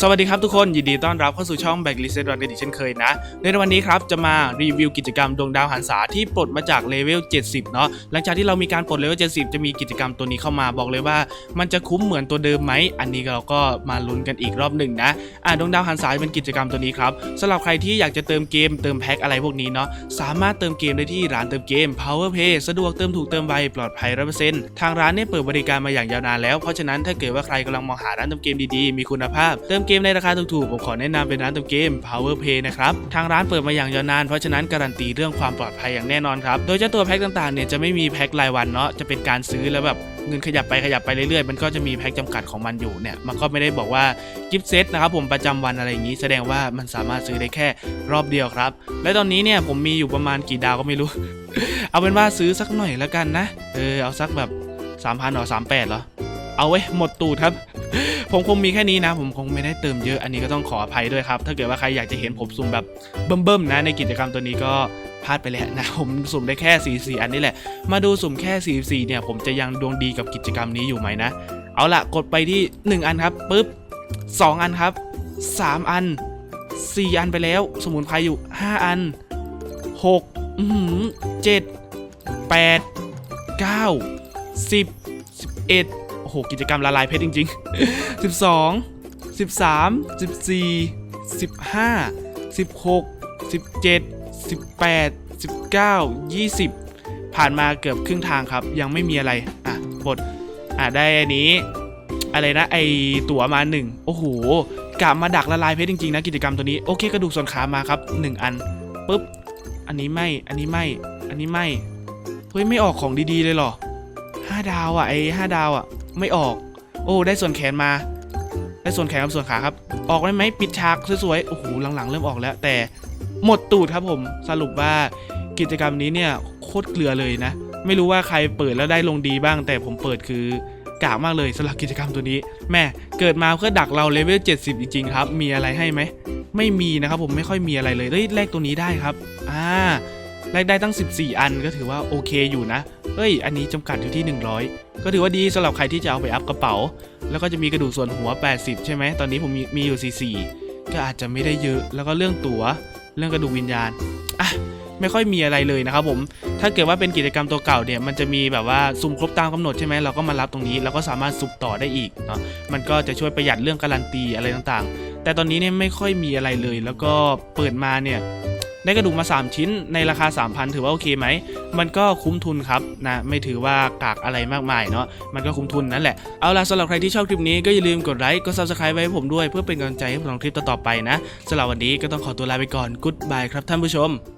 สวัสดีครับทุกคนยินดีต้อนรับเข้าสู่ช่อง Backlist ดอนกันอีกเช่นเคยนะ ในวันนี้ครับจะมารีวิวกิจกรรมดวงดาวหันษาที่ปลดมาจากเลเวล 70 เนาะหลังจากที่เรามีการปลดเลเวล 70 จะมีกิจกรรมตัวนี้เข้ามาบอกเลยว่า มันจะคุ้มเหมือนตัวเดิมไหม อันนี้เราก็มาลุ้นกันอีกรอบหนึ่งนะอ่าดวงดาวหันษาเป็นกิจกรรมตัวนี้ครับสำหรับใครที่อยากจะเติมเกมเติมแพ็คอะไรพวกนี้เนาะสามารถเติมเกมได้ที่ร้านเติมเกม Power Pay สะดวกเติมถูกเติมไวปลอดภัย100%ทางร้านเนี่ยเปิดบริการมาอย่างยาวนานแล้วเพราะฉะนั้นถ้าเกิดว่าใครกำลังมองหาร้านเติมเกมดีๆมีคุณภาพเติมเกมในราคาถูกๆ ผมขอแนะนำเป็นร้านเติมเกม Power Play นะครับ ทางร้านเปิดมาอย่างยาวนาน เพราะฉะนั้นการันตีเรื่องความปลอดภัยอย่างแน่นอนครับ โดยเจ้าตัวแพ็คต่างๆ เนี่ยจะไม่มีแพ็ครายวันเนาะ จะเป็นการซื้อแล้วแบบเงินขยับไปขยับไปเรื่อยๆ มันก็จะมีแพ็คจำกัดของมันอยู่เนี่ย มันก็ไม่ได้บอกว่ากิฟต์เซตนะครับผมประจำวันอะไรอย่างนี้ แสดงว่ามันสามารถซื้อได้แค่รอบเดียวครับ และตอนนี้เนี่ยผมมีอยู่ประมาณกี่ดาวก็ไม่รู้ เอาเป็นว่าซื้อสักหน่อยแล้วกันนะ เออเอาสักแบบ3,000หรอ38เหรอ เอาไว้หมดตูดครับ ผมคงมีแค่นี้นะ ผมคงไม่ได้เติมเยอะอันนี้ก็ต้องขออภัยด้วยครับ ถ้าเกิดว่าใครอยากจะเห็นผมสุ่มแบบเบิ่มๆนะ ในกิจกรรมตัวนี้ก็พลาดไปแล้วนะผมสุ่มได้แค่44อันนี่แหละ มาดูสุ่มแค่44เนี่ย ผมจะยังดวงดีกับกิจกรรมนี้อยู่ไหมนะ เอาละกดไปที่ 1 อันครับปุ๊บ 2 อันครับ 3 อัน 4 อันไปแล้ว สมุนไพรอยู่ 5 อัน 6 อือหือ7 8 9 10 11 โอ้โหกิจกรรมละลายเพชรจริง ๆ 12 13 14 15 16 17 18 19 20 ผ่านมาเกือบครึ่งทางครับ ยังไม่มีอะไร อะบทอะได้อันนี้ อะไรนะ ไอตั๋วมาหนึ่งโอ้โหกะมาดักละลายเพชรจริงๆนะกิจกรรมตัวนี้ โอเคกระดูกส่วนขามาครับ 1 อันปุ๊บ อันนี้ไม่ อันนี้ไม่ อันนี้ไม่ เฮ้ย ไม่ออกของดีๆเลยเหรอห้าดาวอะ ไอ้ห้าดาวอะ ไม่ออก โอ้ ได้ส่วนแขนมา ได้ส่วนแขนกับส่วนขาครับ ออกได้ไหมปิดฉากสวยๆ โอ้โห หลังๆ เริ่มออกแล้ว แต่หมดตูดครับผม สรุปว่ากิจกรรมนี้เนี่ยโคตรเกลือเลยนะ ไม่รู้ว่าใครเปิดแล้วได้ลงดีบ้าง แต่ผมเปิดคือกากมากเลยสำหรับกิจกรรมตัวนี้ แม่เกิดมาเพื่อดักเราเลเวล 70 จริงๆครับ มีอะไรให้ไหม ไม่มีนะครับผมไม่ค่อยมีอะไรเลยเฮ้ยแลกตัวนี้ได้ครับ อ่าแลกได้ตั้ง 14 อันก็ถือว่าโอเคอยู่นะ เฮ้ย อันนี้จำกัดอยู่ที่ 100 ก็ถือว่าดีสำหรับใครที่จะเอาไปอัพกระเป๋า แล้วก็จะมีกระดูกส่วนหัว 80 ใช่ไหม ตอนนี้ผมมีมีอยู่ 44 ก็อาจจะไม่ได้เยอะ แล้วก็เรื่องตั๋ว เรื่องกระดูกวิญญาณ อะ ไม่ค่อยมีอะไรเลยนะครับผม ถ้าเกิดว่าเป็นกิจกรรมตัวเก่าเนี่ย มันจะมีแบบว่าสุ่มครบตามกำหนดใช่ไหมเราก็มารับตรงนี้ แล้วก็สามารถสุ่มต่อได้อีกเนาะ มันก็จะช่วยประหยัดเรื่องการันตีอะไรต่างๆ แต่ตอนนี้เนี่ยไม่ค่อยมีอะไรเลย แล้วก็เปิดมาเนี่ย ได้กระดูกมา 3 ชิ้นในราคา 3,000 ถือว่าโอเคไหม มันก็คุ้มทุนครับนะไม่ถือว่ากากอะไรมากมายเนาะมันก็คุ้มทุนนั่นแหละ เอาล่ะสำหรับใครที่ชอบคลิปนี้ก็อย่าลืมกดไลค์กด subscribe ไว้ให้ผมด้วย เพื่อเป็นกำลังใจให้ผมทำคลิปต่อๆไปนะสำหรับวันนี้ก็ต้องขอตัวลาไปก่อน Goodbye ครับท่านผู้ชม